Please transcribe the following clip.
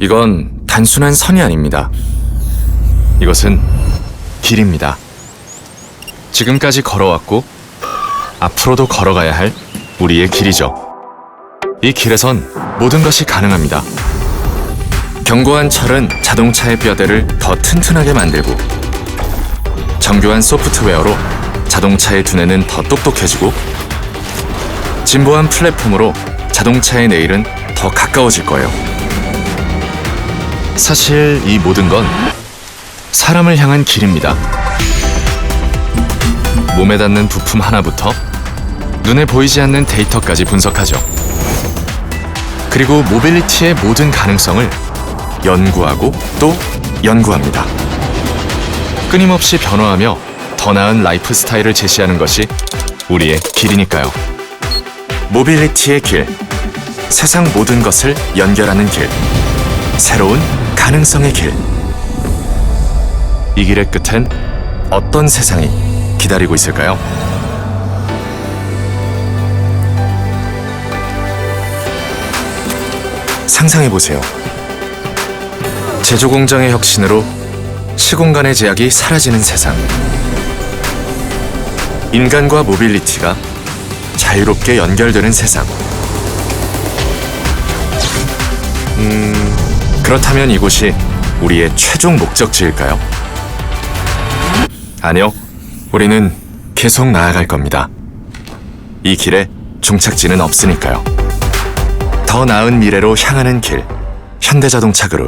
이건 단순한 선이 아닙니다. 이것은 길입니다. 지금까지 걸어왔고 앞으로도 걸어가야 할 우리의 길이죠. 이 길에선 모든 것이 가능합니다. 견고한 철은 자동차의 뼈대를 더 튼튼하게 만들고 정교한 소프트웨어로 자동차의 두뇌는 더 똑똑해지고 진보한 플랫폼으로 자동차의 내일은 더 가까워질 거예요. 사실 이 모든 건 사람을 향한 길입니다. 몸에 닿는 부품 하나부터 눈에 보이지 않는 데이터까지 분석하죠. 그리고 모빌리티의 모든 가능성을 연구하고 또 연구합니다. 끊임없이 변화하며 더 나은 라이프 스타일을 제시하는 것이 우리의 길이니까요. 모빌리티의 길. 세상 모든 것을 연결하는 길. 새로운 가능성의 길. 이 길의 끝엔 어떤 세상이 기다리고 있을까요? 상상해 보세요. 제조 공장의 혁신으로 시공간의 제약이 사라지는 세상. 인간과 모빌리티가 자유롭게 연결되는 세상. 그렇다면 이곳이 우리의 최종 목적지일까요? 아니요. 우리는 계속 나아갈 겁니다. 이 길에 종착지는 없으니까요. 더 나은 미래로 향하는 길. 현대자동차 그룹.